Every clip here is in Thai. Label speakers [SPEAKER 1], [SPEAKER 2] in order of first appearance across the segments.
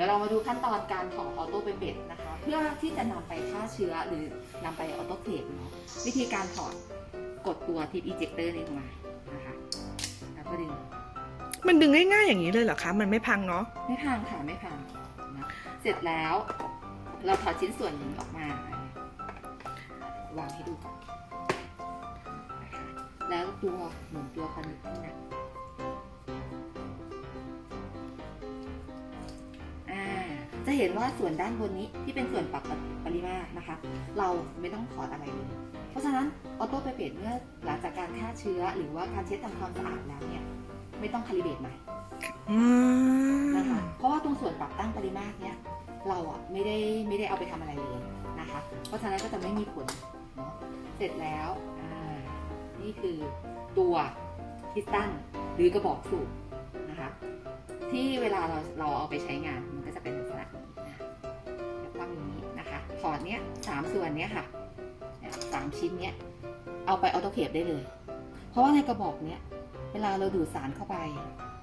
[SPEAKER 1] ดี๋ยวเรามาดูขั้นตอนการถอดออโต้เป็นเบ็ดนะคะ เพื่อที่จะนำไปฆ่าเชื้อหรือนำไปออโต้เคลฟเนาะวิธีการถอดกดตัวทิปอีเจคเตอร์นี้ลงมานะคะแล้วก็ดึง
[SPEAKER 2] มันดึงง่ายๆอย่างนี้เลยเหรอคะ มันไม่พังเนาะ
[SPEAKER 1] ไม่พังค่ะไม่พังนะเสร็จแล้ว เราถอดชิ้นส่วนนี้ออกมาวางให้ดูก่อนนะคะแล้วตัวหมุนตัวคอนเนคที่หนัก จะเห็นว่าส่วนด้านบนนี้ที่เป็นส่วนปรับปริมาตรนะคะ เราไม่ต้องถอดอะไรเลย เพราะฉะนั้นออโต้ไปเปลี่ยนเมื่อหลังจากการฆ่าเชื้อหรือว่าการเช็ดทำความสะอาดแล้วเนี่ย ไม่ต้องคาลิเบรตใหม่
[SPEAKER 2] อืม
[SPEAKER 1] นะคะเพราะว่าตรงส่วนปรับตั้งปริมาตรเนี้ยเราอะไม่ได้ไม่ได้เอาไปทำอะไรเลยนะคะ เพราะฉะนั้นก็จะไม่มีผลเนาะเสร็จแล้วอ่านี่คือตัวพิสตันหรือกระบอกสูบนะคะ ที่เวลาเราเราเอาไปใช้งาน อดเนี้ยสามส่วนเนี้ยค่ะสามชิ้นเนี้ยเอาไปออโตเคปได้เลย เพราะว่าในกระบอกเนี้ยเวลาเราดูดสารเข้าไป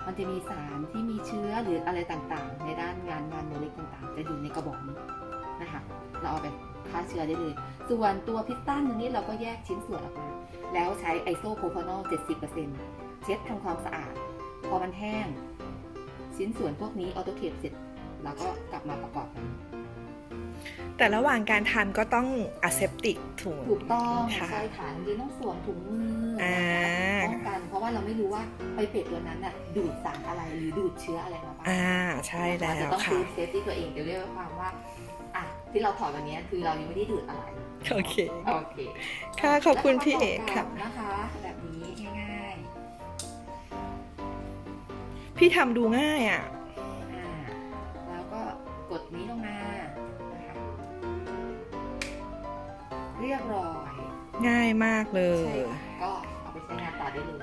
[SPEAKER 1] มันจะมีสารที่มีเชื้อหรืออะไรต่างๆ ในด้านงานงานโมเลกุลต่างๆ จะอยู่ในกระบอกนี้นะคะเราเอาไปฆ่าเชื้อได้เลย ส่วนตัวพิสตันตรงนี้เราก็แยกชิ้นส่วนออกมา แล้วใช้ไอโซโพรพานอล 70%เช็ดทำความสะอาด พอมันแห้ง ชิ้นส่วนพวกนี้ออโตเคปเสร็จ แล้วก็กลับมาประกอบกัน
[SPEAKER 2] แต่ระหว่างการทำก็ต้องอะเซปติกถุง
[SPEAKER 1] ถูกต้อง
[SPEAKER 2] ค่ะ
[SPEAKER 1] ใช่ค่ะจริงๆต้องสวมถุงมืออ
[SPEAKER 2] อ่า
[SPEAKER 1] ป้องกันเพราะว่าเราไม่รู้ว่าไปเป็ดตัวนั้นน่ะดูดสารอะไรหรือดูดเชื้ออะไรมาบ้าง
[SPEAKER 2] อ่าใช่แล้
[SPEAKER 1] จะ
[SPEAKER 2] ว
[SPEAKER 1] ต้อง
[SPEAKER 2] ค่ะ
[SPEAKER 1] ซื้อเซฟที่ตัวเองเดี๋ยวเรียกว่าความว่าอะที่เราถอดวันนี้คือเรายังไม่ได้ดูดอะไร
[SPEAKER 2] โอเค
[SPEAKER 1] โอเค
[SPEAKER 2] ค่ะขอบคุณพี่เอก
[SPEAKER 1] แล้ว
[SPEAKER 2] ค่ะ
[SPEAKER 1] ประกอบนะคะแบบนี้ง่าย
[SPEAKER 2] พี่ทำดูง่ายอะ
[SPEAKER 1] ๆอ่าแล้วก็กดนี้ลงมา เรียบร้อย
[SPEAKER 2] ง่ายมากเล
[SPEAKER 1] ใช่
[SPEAKER 2] ย
[SPEAKER 1] ค่ะก็เอาไปใช้งานต่อได้เลย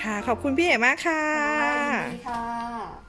[SPEAKER 2] ค่ะ ขอบคุณพี่เอกมากค่ะ
[SPEAKER 1] ค่ะยินดีค่ะ